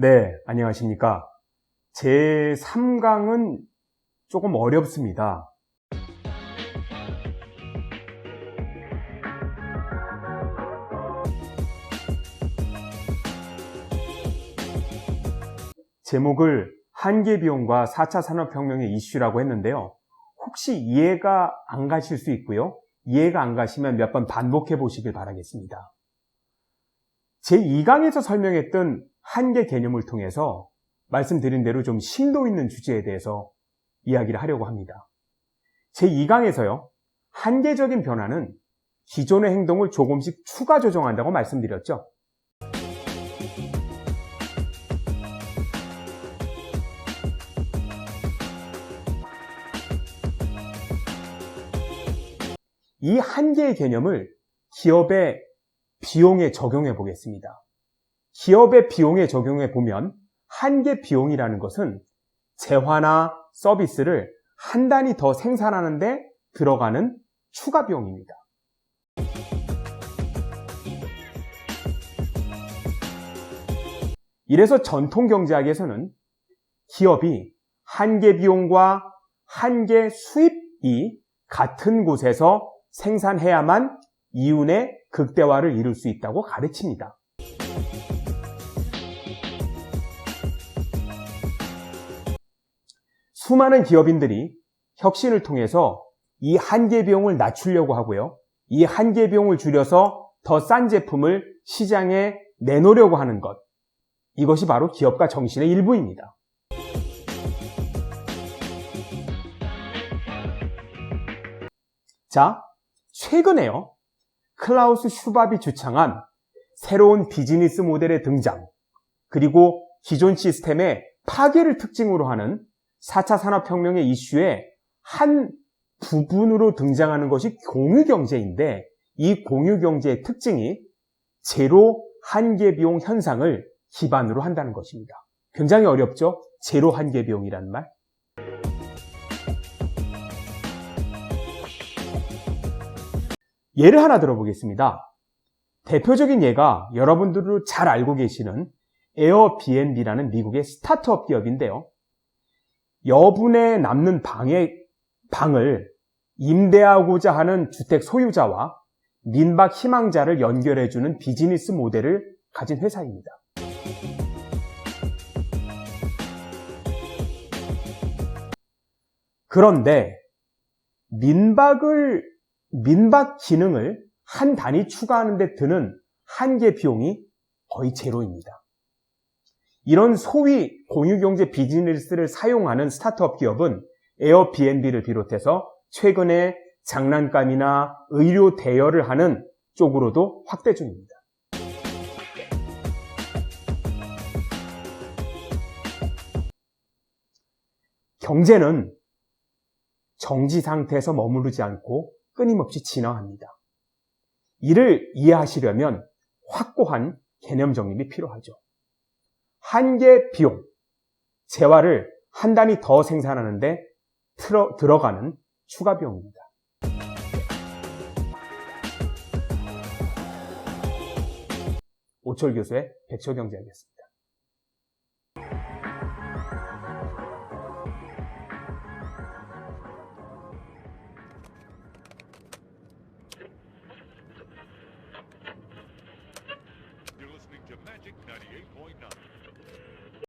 네, 안녕하십니까. 제 3강은 조금 어렵습니다. 제목을 한계 비용과 4차 산업혁명의 이슈라고 했는데요. 혹시 이해가 안 가실 수 있고요. 이해가 안 가시면 몇 번 반복해 보시길 바라겠습니다. 제2강에서 설명했던 한계 개념을 통해서 말씀드린 대로 좀 심도 있는 주제에 대해서 이야기를 하려고 합니다. 제2강에서요, 한계적인 변화는 기존의 행동을 조금씩 추가 조정한다고 말씀드렸죠. 이 한계의 개념을 기업의 비용에 적용해 보겠습니다. 기업의 비용에 적용해 보면 한계 비용이라는 것은 재화나 서비스를 한 단위 더 생산하는데 들어가는 추가 비용입니다. 이래서 전통 경제학에서는 기업이 한계 비용과 한계 수입이 같은 곳에서 생산해야만 이윤의 극대화를 이룰 수 있다고 가르칩니다. 수많은 기업인들이 혁신을 통해서 이 한계 비용을 낮추려고 하고요. 이 한계 비용을 줄여서 더 싼 제품을 시장에 내놓으려고 하는 것. 이것이 바로 기업가 정신의 일부입니다. 자, 최근에요. 클라우스 슈밥이 주창한 새로운 비즈니스 모델의 등장, 그리고 기존 시스템의 파괴를 특징으로 하는 4차 산업혁명의 이슈의 한 부분으로 등장하는 것이 공유경제인데 이 공유경제의 특징이 제로 한계 비용 현상을 기반으로 한다는 것입니다. 굉장히 어렵죠? 제로 한계 비용이라는 말. 예를 하나 들어보겠습니다. 대표적인 예가 여러분들도 잘 알고 계시는 에어비앤비라는 미국의 스타트업 기업인데요. 여분에 남는 방의, 방을 임대하고자 하는 주택 소유자와 민박 희망자를 연결해주는 비즈니스 모델을 가진 회사입니다. 그런데 민박을 민박 기능을 한 단위 추가하는 데 드는 한계 비용이 거의 제로입니다. 이런 소위 공유경제 비즈니스를 사용하는 스타트업 기업은 에어비앤비를 비롯해서 최근에 장난감이나 의료 대여를 하는 쪽으로도 확대 중입니다. 경제는 정지 상태에서 머무르지 않고 끊임없이 진화합니다. 이를 이해하시려면 확고한 개념 정립이 필요하죠. 한계 비용, 재화를 한 단위 더 생산하는데 틀어, 들어가는 추가 비용입니다. 오철 교수의 백초경제하겠습니다.